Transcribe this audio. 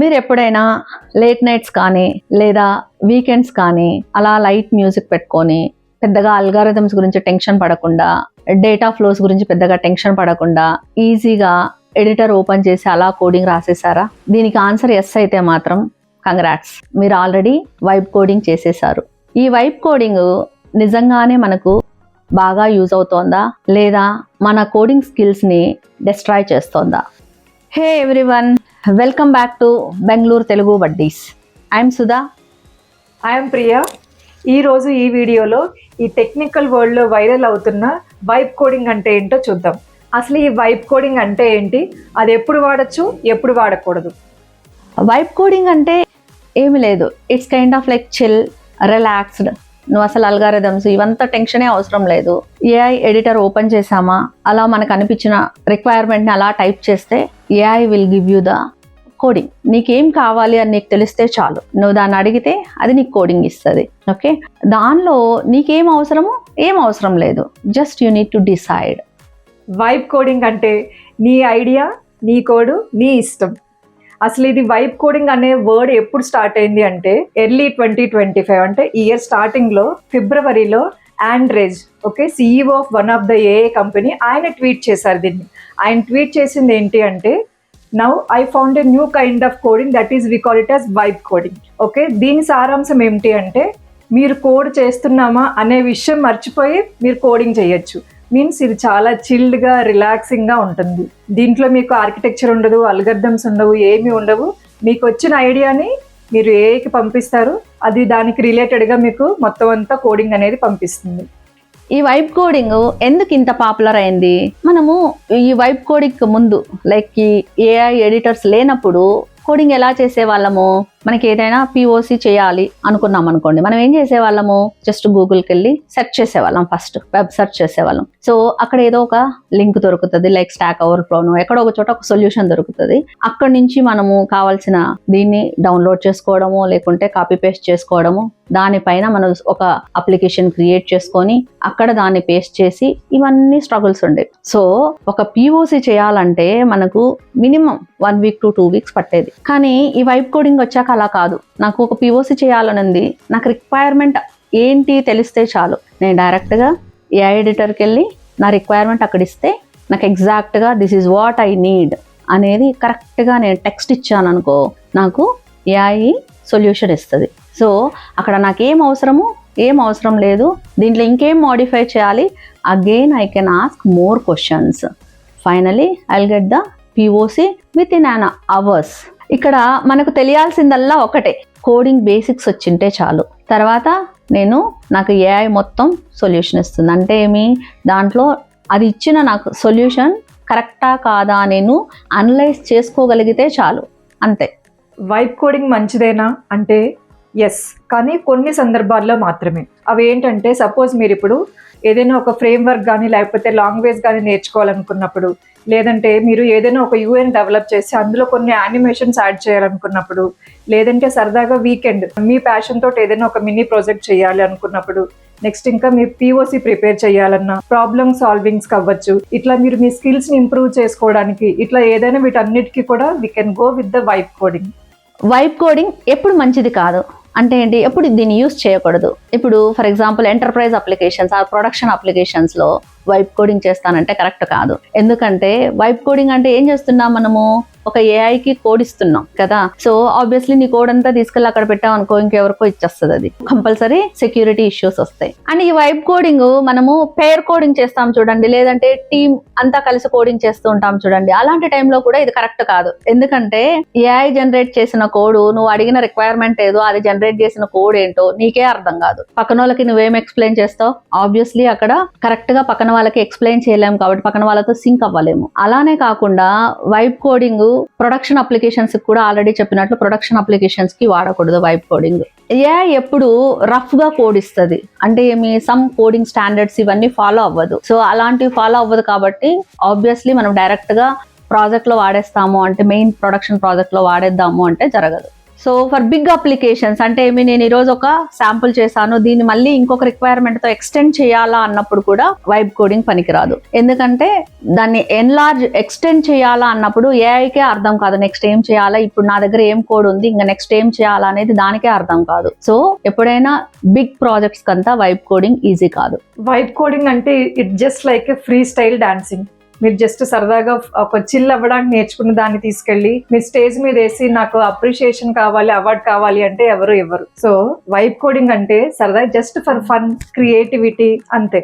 మీరు ఎప్పుడైనా late nights కానీ లేదా వీకెండ్స్ కానీ అలా లైట్ మ్యూజిక్ పెట్టుకొని పెద్దగా అల్గారిథమ్స్ గురించి టెన్షన్ పడకుండా డేటా ఫ్లోస్ గురించి పెద్దగా టెన్షన్ పడకుండా ఈజీగా ఎడిటర్ ఓపెన్ చేసి అలా కోడింగ్ రాసేసారా దీనికి ఆన్సర్ ఎస్ అయితే మాత్రం కంగ్రాట్స్. మీరు ఆల్రెడీ వైబ్ కోడింగ్ చేసేసారు ఈ వైబ్ కోడింగ్ నిజంగానే మనకు బాగా యూజ్ అవుతోందా? లేదా మన కోడింగ్ స్కిల్స్ని destroy చేస్తోందా? Hey everyone! Welcome back to Bengaluru Telugu buddies I'm Sudha I'm Priya ఈరోజు ఈ వీడియోలో ఈ టెక్నికల్ వరల్డ్లో వైరల్ అవుతున్న వైబ్ కోడింగ్ అంటే ఏంటో చూద్దాం. అసలు ఈ వైబ్ కోడింగ్ అంటే ఏంటి? అది ఎప్పుడు వాడచ్చు? ఎప్పుడు వాడకూడదు? వైబ్ కోడింగ్ అంటే ఏమి లేదు. It's kind of like chill relaxed నువ్వు అసలు అల్గారిథమ్స్ ఇవంతా టెన్షనే అవసరం లేదు. ఏఐ ఎడిటర్ ఓపెన్ చేసామా అలా మనకు అనిపించిన రిక్వైర్మెంట్ని అలా టైప్ చేస్తే AI will give you the coding. నీకేం కావాలి అని నీకు తెలిస్తే చాలు. నువ్వు దాన్ని అడిగితే అది నీకు కోడింగ్ ఇస్తుంది. ఓకే? దానిలో నీకేం అవసరమో ఏం అవసరం లేదు. Just you need to decide. Vibe coding అంటే నీ ఐడియా నీ కోడు నీ ఇష్టం. అసలు ఇది వైబ్ కోడింగ్ అనే వర్డ్ ఎప్పుడు స్టార్ట్ అయింది అంటే ఎర్లీ ట్వంటీ ట్వంటీ ఫైవ్ అంటే ఇయర్ స్టార్టింగ్లో ఫిబ్రవరిలో Andrej okay? CEO of one of the AI company ఆయన ట్వీట్ చేశారు దీన్ని. ఆయన ట్వీట్ చేసింది ఏంటి అంటే now I found a new kind of coding that is we call it as vibe coding okay దీని సారాంశం ఏమిటి అంటే మీరు కోడ్ చేస్తున్నామా అనే విషయం మర్చిపోయి మీరు కోడింగ్ చేయొచ్చు. మీన్స్ ఇది చాలా చిల్డ్గా రిలాక్సింగ్గా ఉంటుంది. దీంట్లో మీకు ఆర్కిటెక్చర్ ఉండదు అల్గర్థమ్స్ ఉండవు ఏమీ ఉండవు. మీకు వచ్చిన ఐడియాని మీరు ఏకి పంపిస్తారు. అది దానికి రిలేటెడ్గా మీకు మొత్తం అంతా కోడింగ్ అనేది పంపిస్తుంది. ఈ వైబ్ కోడింగ్ ఎందుకు ఇంత పాపులర్ అయింది? మనము ఈ వైబ్ కోడింగ్ ముందు లైక్ ఈ ఏఐ ఎడిటర్స్ లేనప్పుడు కోడింగ్ ఎలా చేసేవాళ్ళము? మనకి ఏదైనా పిఓసి చేయాలి అనుకున్నాం అనుకోండి. మనం ఏం చేసేవాళ్ళము? జస్ట్ గూగుల్కి వెళ్ళి సెర్చ్ చేసేవాళ్ళం ఫస్ట్ వెబ్ సెర్చ్ చేసేవాళ్ళం. సో అక్కడ ఏదో ఒక లింక్ దొరుకుతుంది లైక్ స్టాక్ ఓవర్ ఫ్లోను ఎక్కడో ఒక చోట ఒక సొల్యూషన్ దొరుకుతుంది. అక్కడ నుంచి మనము కావాల్సిన దీన్ని డౌన్లోడ్ చేసుకోవడము లేకుంటే కాపీ పేస్ట్ చేసుకోవడము దానిపైన మనం ఒక అప్లికేషన్ క్రియేట్ చేసుకొని అక్కడ దాన్ని పేస్ట్ చేసి ఇవన్నీ స్ట్రగుల్స్ ఉండేవి సో ఒక పిఓసి చేయాలంటే మనకు minimum one week to two weeks పట్టేది. కానీ ఈ వైబ్ కోడింగ్ వచ్చాక అలా కాదు. నాకు ఒక పిఓసి చేయాలని ఉంది. నాకు రిక్వైర్మెంట్ ఏంటి తెలిస్తే చాలు. నేను డైరెక్ట్గా ఏఐ ఎడిటర్కి వెళ్ళి నా రిక్వైర్మెంట్ అక్కడ ఇస్తే నాకు ఎగ్జాక్ట్గా this is what I need అనేది కరెక్ట్గా నేను టెక్స్ట్ ఇచ్చాను అనుకో నాకు ఏఐ సొల్యూషన్ ఇస్తుంది. సో అక్కడ నాకు ఏం అవసరము ఏం అవసరం లేదు. దీంట్లో ఇంకేం మోడిఫై చేయాలి? Again I can ask more questions finally I get the POC within an hours ఇక్కడ మనకు తెలియాల్సిందల్లా ఒకటే. కోడింగ్ బేసిక్స్ వచ్చింటే చాలు. తర్వాత నేను నాకు ఏఐ మొత్తం సొల్యూషన్ ఇస్తుంది. అంటే ఏమి? దాంట్లో అది ఇచ్చిన నాకు సొల్యూషన్ కరెక్టా కాదా నేను అనలైజ్ చేసుకోగలిగితే చాలు. అంతే. వైబ్ కోడింగ్ మంచిదేనా? అంటే ఎస్ కానీ కొన్ని సందర్భాల్లో మాత్రమే. అవి ఏంటంటే సపోజ్ మీరు ఇప్పుడు ఏదైనా ఒక ఫ్రేమ్వర్క్ కానీ లేకపోతే లాంగ్వేజ్ కానీ నేర్చుకోవాలనుకున్నప్పుడు లేదంటే మీరు ఏదైనా ఒక యూఎన్ డెవలప్ చేసి అందులో కొన్ని యానిమేషన్స్ యాడ్ చేయాలనుకున్నప్పుడు లేదంటే సరదాగా వీకెండ్ మీ ప్యాషన్ తోటి ఏదైనా ఒక మినీ ప్రాజెక్ట్ చేయాలి అనుకున్నప్పుడు నెక్స్ట్ ఇంకా మీ పిఓసి ప్రిపేర్ చేయాలన్నా ప్రాబ్లమ్ సాల్వింగ్స్ అవ్వచ్చు ఇట్లా మీరు మీ స్కిల్స్ని ఇంప్రూవ్ చేసుకోవడానికి ఇట్లా ఏదైనా వీటన్నిటికీ కూడా we can go with the vibe coding vibe coding ఎప్పుడు మంచిది కాదు. అంటే ఏంటి? ఎప్పుడు దీన్ని యూస్ చేయకూడదు. ఇప్పుడు ఫర్ ఎగ్జాంపుల్ ఎంటర్ప్రైజ్ అప్లికేషన్స్ ఆ ప్రొడక్షన్ అప్లికేషన్స్లో వైబ్ కోడింగ్ చేస్తానంటే కరెక్ట్ కాదు. ఎందుకంటే వైబ్ కోడింగ్ అంటే ఏం చేస్తున్నాం మనము? ఒక ఏఐకి కోడ్ ఇస్తున్నాం కదా. సో ఆబ్వియస్లీ నీ కోడ్ అంతా తీసుకెళ్ళి అక్కడ పెట్టాం అనుకో ఇంకెవరికో ఇచ్చేస్తుంది అది. కంపల్సరీ సెక్యూరిటీ ఇష్యూస్ వస్తాయి. అండ్ ఈ వైబ్ కోడింగ్ మనము పేర్ కోడింగ్ చేస్తాం చూడండి. లేదంటే టీమ్ అంతా కలిసి కోడింగ్ చేస్తూ ఉంటాం చూడండి. అలాంటి టైంలో కూడా ఇది కరెక్ట్ కాదు. ఎందుకంటే ఏఐ జనరేట్ చేసిన కోడ్ నువ్వు అడిగిన రిక్వైర్మెంట్ ఏదో అది జనరేట్ చేసిన కోడ్ ఏంటో నీకే అర్థం కాదు. పక్కన వాళ్ళకి నువ్వేం ఎక్స్ప్లెయిన్ చేస్తావు? ఆబ్వియస్లీ అక్కడ కరెక్ట్గా పక్కన వాళ్ళకి ఎక్స్ప్లెయిన్ చేయలేము కాబట్టి పక్కన వాళ్ళతో సింక్ అవ్వలేము. అలానే కాకుండా వైబ్ కోడింగ్ ప్రొడక్షన్ అప్లికేషన్స్ కూడా ఆల్రెడీ చెప్పినట్లు ప్రొడక్షన్ అప్లికేషన్స్కి వాడకూడదు వైబ్ కోడింగ్ ఏ ఎప్పుడు రఫ్గా కోడ్ ఇస్తుంది. అంటే ఏమి సమ్ కోడింగ్ స్టాండర్డ్స్ ఇవన్నీ ఫాలో అవ్వదు. సో అలాంటివి ఫాలో అవ్వదు కాబట్టి ఆబ్వియస్లీ మనం డైరెక్ట్గా ప్రాజెక్ట్లో వాడేస్తాము అంటే మెయిన్ ప్రొడక్షన్ ప్రాజెక్ట్లో వాడేద్దాము అంటే జరగదు. సో ఫర్ బిగ్ అప్లికేషన్స్ అంటే ఏమి నేను ఈరోజు ఒక శాంపుల్ చేశాను. దీన్ని మళ్ళీ ఇంకొక రిక్వైర్మెంట్తో ఎక్స్టెండ్ చేయాలా అన్నప్పుడు కూడా వైబ్ కోడింగ్ పనికిరాదు. ఎందుకంటే దాన్ని ఎన్లార్జ్ ఎక్స్టెండ్ చేయాలా అన్నప్పుడు ఏఐకే అర్థం కాదు. నెక్స్ట్ ఏం చేయాలా? ఇప్పుడు నా దగ్గర ఏం కోడ్ ఉంది? ఇంకా నెక్స్ట్ ఏం చేయాలా అనేది దానికే అర్థం కాదు. సో ఎప్పుడైనా బిగ్ ప్రాజెక్ట్స్ కంతా వైబ్ కోడింగ్ ఈజీ కాదు. వైబ్ కోడింగ్ అంటే it just like free style dancing మీరు జస్ట్ సరదాగా ఒక చిల్ అవ్వడానికి నేర్చుకున్న దాన్ని తీసుకెళ్ళి మీరు స్టేజ్ మీద వేసి నాకు అప్రిషియేషన్ కావాలి అవార్డ్ కావాలి అంటే ఎవరు ఇవ్వరు. సో వైబ్ కోడింగ్ అంటే సరదా జస్ట్ ఫర్ ఫన్ క్రియేటివిటీ అంతే.